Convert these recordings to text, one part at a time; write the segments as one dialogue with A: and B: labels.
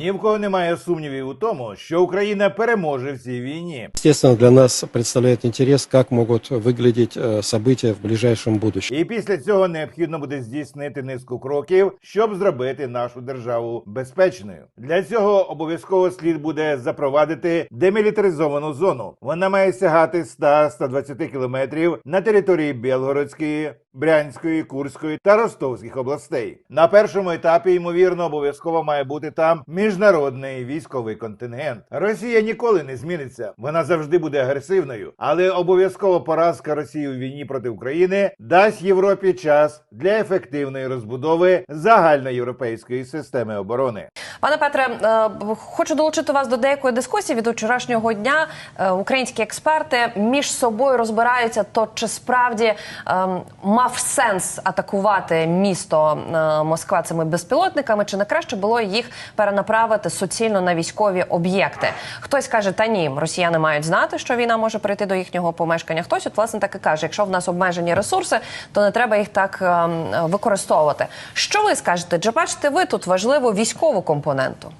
A: Ні в кого немає сумнівів у тому, що Україна переможе в цій війні.
B: Естественно, для нас представляет интерес, как могут выглядеть э, события в ближайшем будущем.
A: І після цього необхідно буде здійснити низку кроків, щоб зробити нашу державу безпечною. Для цього обов'язково слід буде запровадити демілітаризовану зону. Вона має сягати 100-120 кілометрів на території Білгородської, Брянської, Курської та Ростовських областей. На першому етапі, ймовірно, обов'язково має бути там міжнародний військовий контингент. Росія ніколи не зміниться. Вона завжди буде агресивною, але обов'язково поразка Росії у війні проти України дасть Європі час для ефективної розбудови загальноєвропейської системи оборони.
C: Пане Петре, е, хочу долучити вас до деякої дискусії від вчорашнього дня. Е, Українські експерти між собою розбираються, то чи справді ем, мав сенс атакувати місто е, Москва цими безпілотниками, чи не краще було їх перенаправити суцільно на військові об'єкти? Хтось каже, та ні, росіяни мають знати, що війна може прийти до їхнього помешкання. Хтось от власне так і каже: якщо в нас обмежені ресурси, то не треба їх так ем, використовувати. Що ви скажете? Чи бачите ви тут важливу військову компоненту?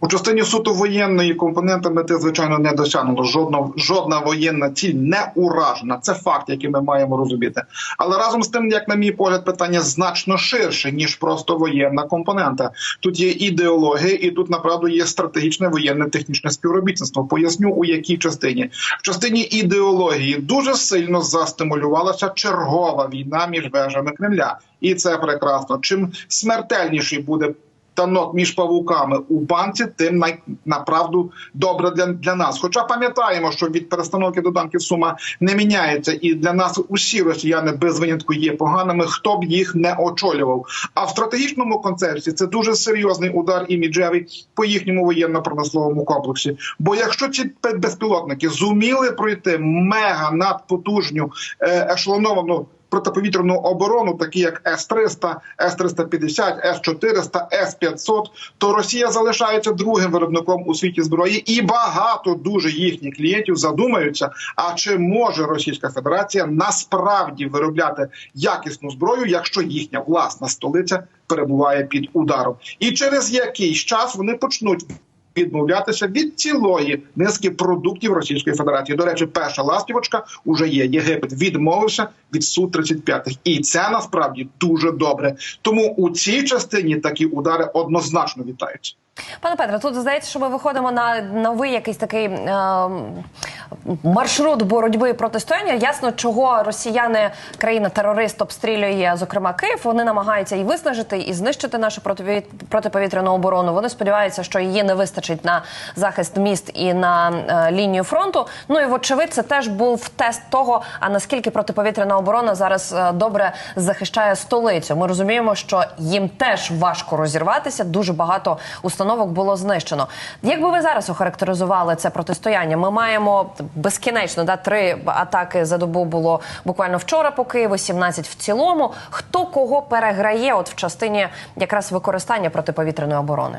D: У частині суто воєнної компоненти мети, звичайно, не досягнуло. Жодна жодна воєнна ціль не уражена. Це факт, який ми маємо розуміти. Але разом з тим, як на мій погляд, питання значно ширше ніж просто воєнна компонента. Тут є ідеологія, і тут направду є стратегічне воєнне технічне співробітництво. Поясню у якій частині в частині ідеології дуже сильно застимулювалася чергова війна між вежами Кремля, і це прекрасно. Чим смертельніший буде танок між павуками у банці, тим най, направду добре для, для нас. Хоча пам'ятаємо, що від перестановки до танків сума не міняється, і для нас усі росіяни без винятку є поганими, хто б їх не очолював. А в стратегічному концепції це дуже серйозний удар іміджевий по їхньому воєнно-промисловому комплексі. Бо якщо ці безпілотники зуміли пройти мега надпотужню е, ешелоновану протиповітряну оборону, такі як С-300, С-350, С-400, С-500, то Росія залишається другим виробником у світі зброї, і багато дуже їхніх клієнтів задумаються. А чи може Російська Федерація насправді виробляти якісну зброю, якщо їхня власна столиця перебуває під ударом, і через якийсь час вони почнуть. Відмовлятися від цілої низки продуктів Російської Федерації. До речі, перша ластівочка уже є. Єгипет відмовився від су 35 і це насправді дуже добре. Тому у цій частині такі удари однозначно вітаються.
C: Пане Петре, тут здається, що ми виходимо на новий якийсь такий е, маршрут боротьби і протистояння. Ясно, чого росіяни, країна-терорист, обстрілює, зокрема Київ. Вони намагаються і виснажити, і знищити нашу протиповітряну оборону. Вони сподіваються, що її не вистачить на захист міст і на е, лінію фронту. Ну і вочевидь, це теж був тест того, а наскільки протиповітряна оборона зараз е, добре захищає столицю. Ми розуміємо, що їм теж важко розірватися. Дуже багато установок було знищено. Як би ви зараз охарактеризували це протистояння? Ми маємо безкінечно да три атаки за добу було буквально вчора по Києву, 17 в цілому. Хто кого переграє? От в частині якраз використання протиповітряної оборони?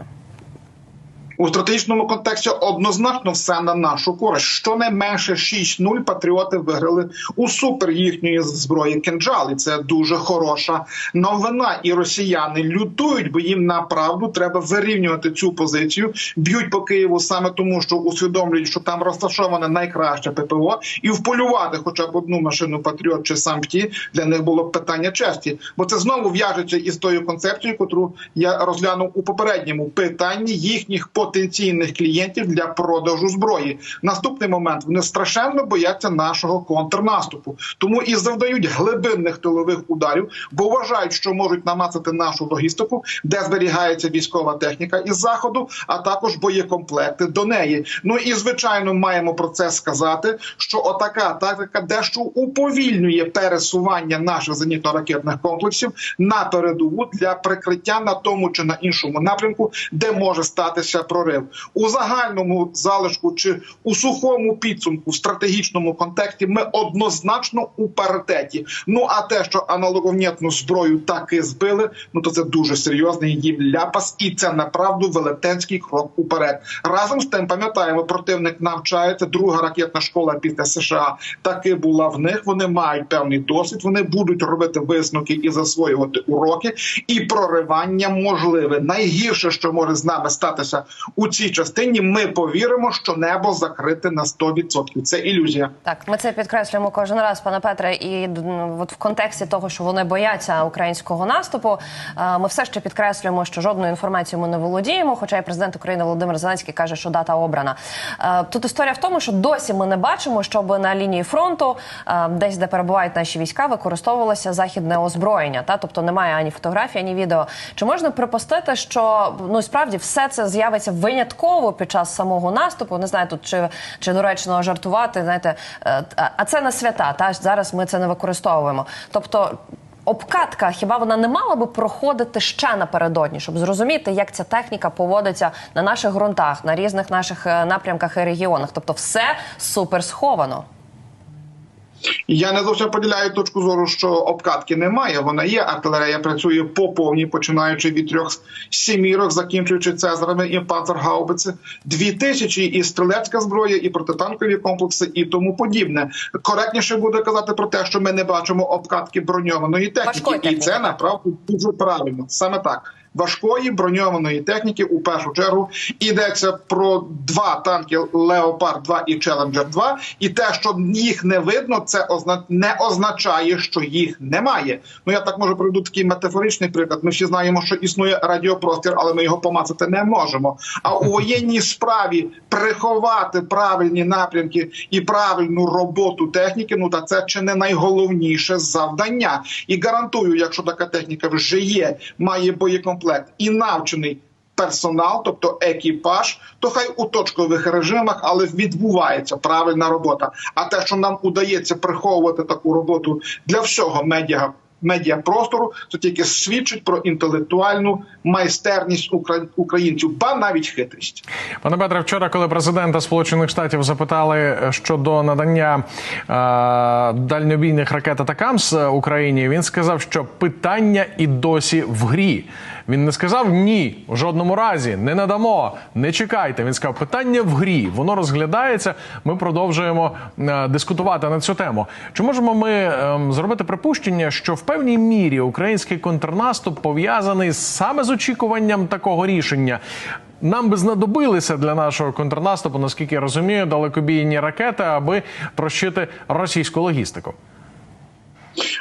D: У стратегічному контексті однозначно все на нашу користь. Щонайменше 6-0 патріоти виграли у супер їхньої зброї кинджал. І це дуже хороша новина. І росіяни лютують, бо їм направду треба вирівнювати цю позицію. Б'ють по Києву саме тому, що усвідомлюють, що там розташоване найкраще ППО, і вполювати хоча б одну машину патріот чи сам ті для них було б питання честі. Бо це знову в'яжеться із тою концепцією, яку я розглянув у попередньому питанні їхніх потенційних клієнтів для продажу зброї. Наступний момент вони страшенно бояться нашого контрнаступу, тому і завдають глибинних тилових ударів, бо вважають, що можуть намацати нашу логістику, де зберігається військова техніка із заходу, а також боєкомплекти до неї. Ну і звичайно, маємо про це сказати, що отака тактика дещо уповільнює пересування наших зенітно-ракетних комплексів на передову для прикриття на тому чи на іншому напрямку, де може статися прорив у загальному залишку чи у сухому підсумку в стратегічному контексті. Ми однозначно у паритеті. Ну а те, що аналоговнітну зброю таки збили, ну то це дуже серйозний їм ляпас, і це направду велетенський крок уперед. Разом з тим пам'ятаємо, противник навчається. Друга ракетна школа після США таки була в них. Вони мають певний досвід. Вони будуть робити висновки і засвоювати уроки, і проривання можливе. Найгірше, що може з нами статися у цій частині, ми повіримо, що небо закрите на 100%. Це ілюзія.
C: Так, ми це підкреслюємо кожен раз, пане Петре, і от в контексті того, що вони бояться українського наступу, е, ми все ще підкреслюємо, що жодною інформацією ми не володіємо. Хоча і президент України Володимир Зеленський каже, що дата обрана. Е, Тут історія в тому, що досі ми не бачимо, щоб на лінії фронту, е, десь де перебувають наші війська, використовувалося західне озброєння. Та тобто немає ані фотографій, ані відео. Чи можна припустити, що ну справді все це з'явиться винятково під час самого наступу? Не знаю, тут чи, чи доречно жартувати. Знаєте, е, а- а це на свята. Та зараз ми це не використовуємо. Тобто. Обкатка, хіба вона не мала би проходити ще напередодні, щоб зрозуміти, як ця техніка поводиться на наших ґрунтах, на різних наших е, напрямках і регіонах? Тобто, все супер сховано.
D: Я не зовсім поділяю точку зору, що обкатки немає. Вона є. Артилерія працює по повній, починаючи від трьох сімірок, закінчуючи цезарами і панцергаубиці. Дві тисячі і стрілецька зброя, і протитанкові комплекси, і тому подібне. Коректніше буде казати про те, що ми не бачимо обкатки броньованої техніки, і це направду дуже правильно. Саме так. Важкої броньованої техніки у першу чергу йдеться про два танки Леопард 2 і Челенджер 2 І те, що їх не видно, це не означає, що їх немає. Ну я так можу приведу такий метафоричний приклад. Ми всі знаємо, що існує радіопростір, але ми його помацати не можемо. А у воєнній справі приховати правильні напрямки і правильну роботу техніки. Ну та це чи не найголовніше завдання. І гарантую, якщо така техніка вже є, має боєкомплект і навчений. Персонал, тобто екіпаж, то хай у точкових режимах, але відбувається правильна робота. А те, що нам удається приховувати таку роботу для всього медіа медіапростору, то тільки свідчить про інтелектуальну майстерність українців, ба навіть хитрість.
E: Пане Петре, вчора, коли президента Сполучених Штатів запитали е, щодо надання е, дальньобійних ракет Атакамс Україні, він сказав, що питання і досі в грі. Він не сказав ні, в жодному разі не надамо, не чекайте. Він сказав, питання в грі, воно розглядається. Ми продовжуємо е, дискутувати на цю тему. Чи можемо ми е, зробити припущення, що в певній мірі український контрнаступ пов'язаний саме з очікуванням такого рішення? Нам би знадобилися для нашого контрнаступу, наскільки я розумію, далекобійні ракети, аби прощити російську логістику.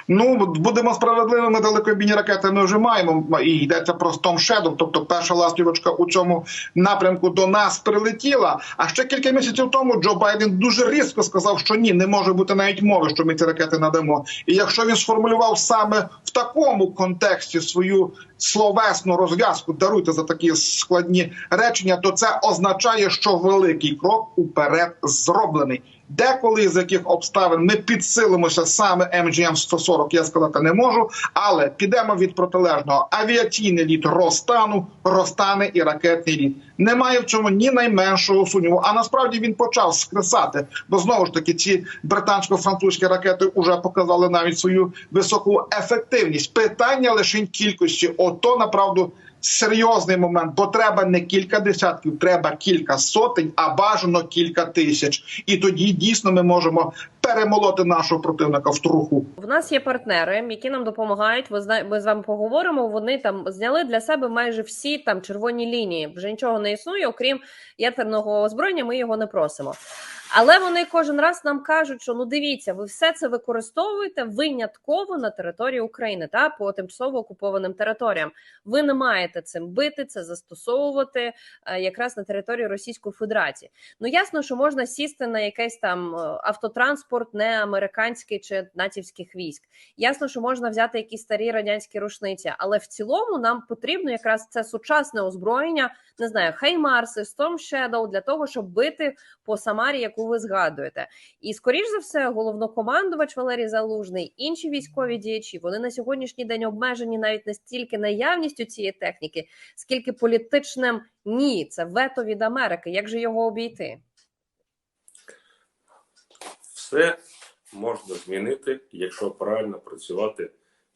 D: Ну будемо справедливими. Далекобійні ракети ми вже маємо. І йдеться про Storm Shadow, тобто перша ластівочка у цьому напрямку до нас прилетіла. А ще кілька місяців тому Джо Байден дуже різко сказав, що ні, не може бути навіть мови, що ми ці ракети надамо. І якщо він сформулював саме в такому контексті свою словесну розв'язку, даруйте за такі складні речення, то це означає, що великий крок уперед зроблений. Деколи з яких обставин ми підсилимося саме МГМ 140, я сказати не можу, але підемо від протилежного. Авіаційний літ розтану, розтане і ракетний літ. Немає в цьому ні найменшого сумніву. А насправді він почав скресати, бо знову ж таки ці британсько-французькі ракети вже показали навіть свою високу ефективність. Питання лише кількості. Ото направду серйозний момент, бо треба не кілька десятків, треба кілька сотень, а бажано кілька тисяч. І тоді дійсно ми можемо перемолоти нашого противника в труху.
F: В нас є партнери, які нам допомагають. Ви зна- ми з вами поговоримо. Вони там зняли для себе майже всі там червоні лінії. Вже нічого не існує, окрім ядерного озброєння. Ми його не просимо. Але вони кожен раз нам кажуть, що ну дивіться, ви все це використовуєте винятково на території України та по тимчасово окупованим територіям. Ви не маєте цим бити, це застосовувати е, якраз на території Російської Федерації. Ну ясно, що можна сісти на якийсь там е, автотранспорт. Транспорт не американський чи натівських військ. Ясно, що можна взяти якісь старі радянські рушниці, але в цілому нам потрібно якраз це сучасне озброєння, не знаю, Хаймарси, Storm Shadow, для того, щоб бити по Самарі, яку ви згадуєте. І скоріш за все, головнокомандувач Валерій Залужний, інші військові діячі, вони на сьогоднішній день обмежені навіть не стільки наявністю цієї техніки, скільки політичним ні, це вето від Америки. Як же його обійти?
G: Все можна змінити, якщо правильно працювати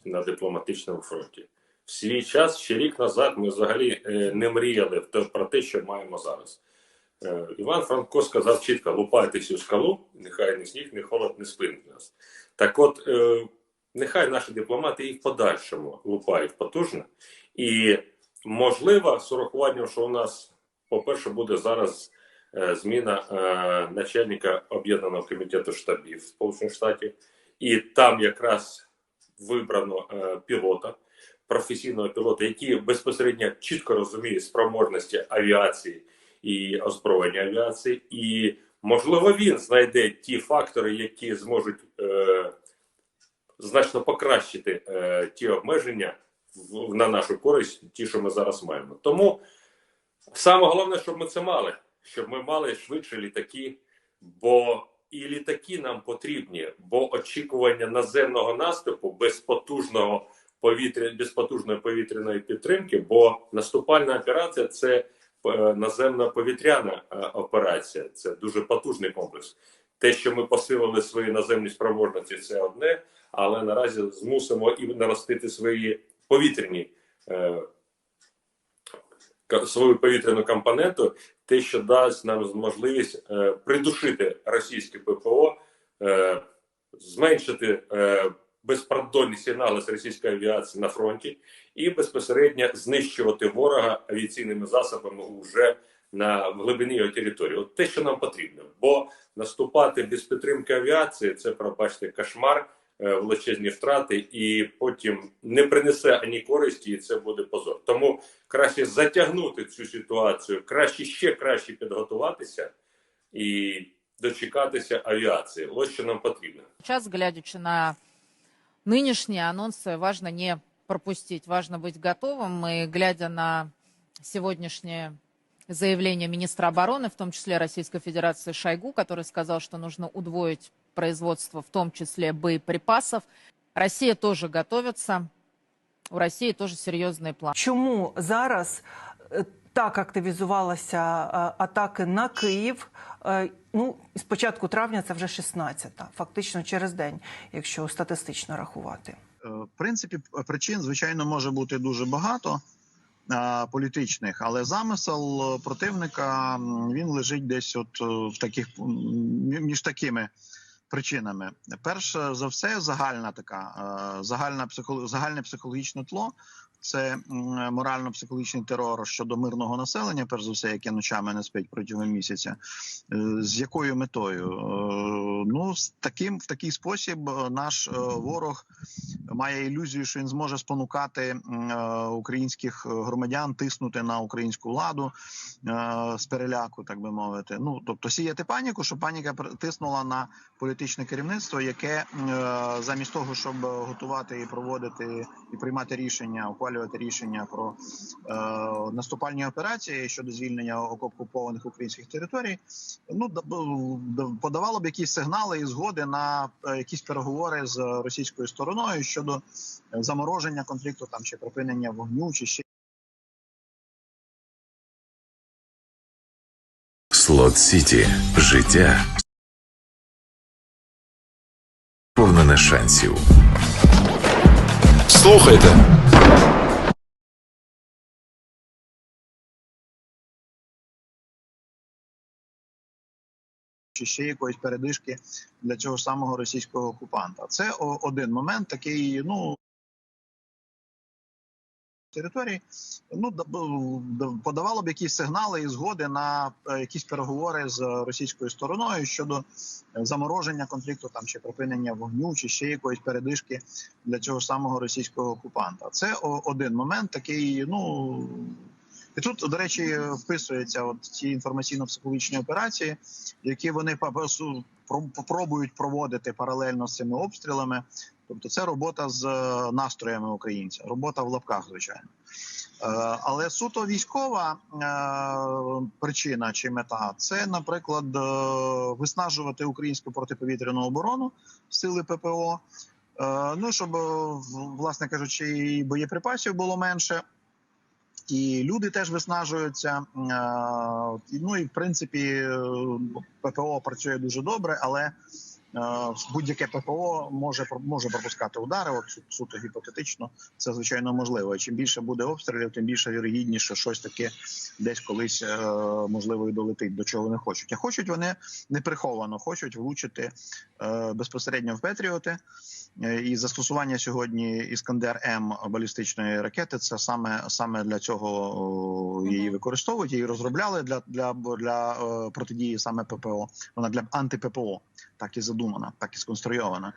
G: на дипломатичному фронті. В свій час, ще рік назад, ми взагалі е, не мріяли про те, що маємо зараз. Е, Іван Франко сказав чітко: лупайте цю скалу, нехай ні сніг, ні холод не спинить нас. Так от, е, нехай наші дипломати і в подальшому лупають потужно. І можливо, з урахуванням, що у нас, по-перше, буде зараз зміна е, начальника об'єднаного комітету штабів Сполучених Штатів, і там якраз вибрано е, пілота, професійного пілота, який безпосередньо чітко розуміє спроможності авіації і озброєння авіації, і можливо він знайде ті фактори, які зможуть е, значно покращити е, ті обмеження в, на нашу користь, ті, що ми зараз маємо. Тому саме головне, щоб ми це мали, щоб ми мали швидше літаки, бо і літаки нам потрібні, бо очікування наземного наступу без потужного повітря, без потужної повітряної підтримки, бо наступальна операція це е, наземна повітряна е, операція, це дуже потужний комплекс. Те, що ми посилили свої наземні спроможності, це одне, але наразі змусимо і наростити свої повітряні е, свою повітряну компоненту, те, що дасть нам можливість е, придушити російське ППО, е, зменшити е, безпродольні сигнали з російської авіації на фронті і безпосередньо знищувати ворога авіаційними засобами вже на глибині його території. От те, що нам потрібно, бо наступати без підтримки авіації це пробачте кошмар. е, Величезні втрати, і потім не принесе ані користі, і це буде позор. Тому краще затягнути цю ситуацію, краще ще краще підготуватися і дочекатися авіації. Ось що нам потрібно.
H: Сейчас, глядячи на нынешние анонсы, важно не пропустить, важно быть готовым. И глядя на сегодняшнее заявление министра обороны, в том числе Российской Федерации Шойгу, который сказал, что нужно удвоить производство, в том числе боеприпасов, Россия тоже готовится. У России тоже серьезные планы.
I: Чому зараз е, так активізувалися е, атаки на Київ? Е, Ну, з початку травня це вже 16-та, фактично через день, якщо статистично рахувати.
J: Е, В принципі, причин, звичайно, може бути дуже багато е, політичних, але замисел е, противника він лежить десь от в таких між такими причинами. Перше за все, загальна така е, загальна психо, загальне психологічне тло. Це морально-психологічний терор щодо мирного населення, перш за все, яке ночами не спить протягом місяця. Е, З якою метою? Е, Ну, з таким в такий спосіб е, наш ворог має ілюзію, що він зможе спонукати українських громадян тиснути на українську владу з переляку, так би мовити. Ну тобто сіяти паніку, щоб паніка тиснула на політичне керівництво, яке замість того, щоб готувати і проводити і приймати рішення, ухвалювати рішення про е, наступальні операції щодо звільнення окупованих українських територій, ну да- да- подавало б якісь сигнали і згоди на е, якісь переговори з російською стороною щодо е, замороження конфлікту, там чи припинення вогню, чи ще
K: Слот Сіті. Життя повне шансів.
L: Слухайте.
J: Чи ще якоїсь передишки для цього самого російського окупанта. Це один момент, такий, ну. Території ну да- да- подавало б якісь сигнали і згоди на е, якісь переговори з російською стороною щодо е, замороження конфлікту, там чи припинення вогню, чи ще якоїсь передишки для цього самого російського окупанта. Це один момент, такий, ну І тут, до речі, вписуються от ті інформаційно-психологічні операції, які вони попробують проводити паралельно з цими обстрілами. Тобто, це робота з е, настроями українця, робота в лапках, звичайно. Е, Але суто військова е, причина чи мета це, наприклад, виснажувати українську протиповітряну оборону сили ППО. Ну щоб, власне кажучи, і боєприпасів було менше, і люди теж виснажуються. Е, Ну і в принципі е, ППО працює дуже добре, але е, будь-яке ППО може може пропускати удари. От суто гіпотетично, це звичайно можливо. Чим більше буде обстрілів, тим більше вірогідніше щось таке десь колись можливо і долетить до чого вони хочуть. А хочуть вони не приховано, хочуть влучити безпосередньо в Петріоти. Е, І застосування сьогодні Іскандер М балістичної ракети це саме саме для цього її використовують. Її розробляли для для, для протидії саме ППО. Вона для анти-ППО, так і задумана, так і сконструйована.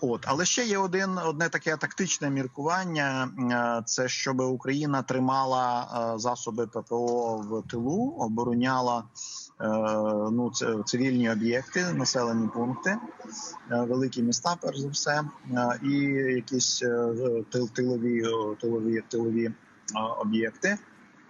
J: От, але ще є один одне таке тактичне міркування: е, це щоб Україна тримала е, засоби ППО в тилу, обороняла ну це цивільні об'єкти, населені пункти, е, великі міста, перш за все, е, і якісь е, тил, тилові, е, тилові, тилові е, об'єкти.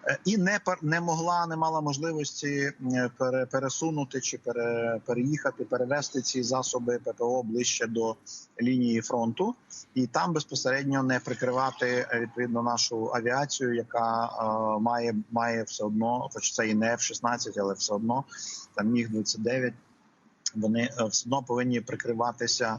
J: Е, І не не могла, не мала можливості е, пересунути чи пере, переїхати, перевести ці засоби ППО ближче до лінії фронту, і там безпосередньо не прикривати е, відповідно нашу авіацію, яка має має все одно, хоч це і не F-16, але все одно там міг 29 Вони все одно повинні прикриватися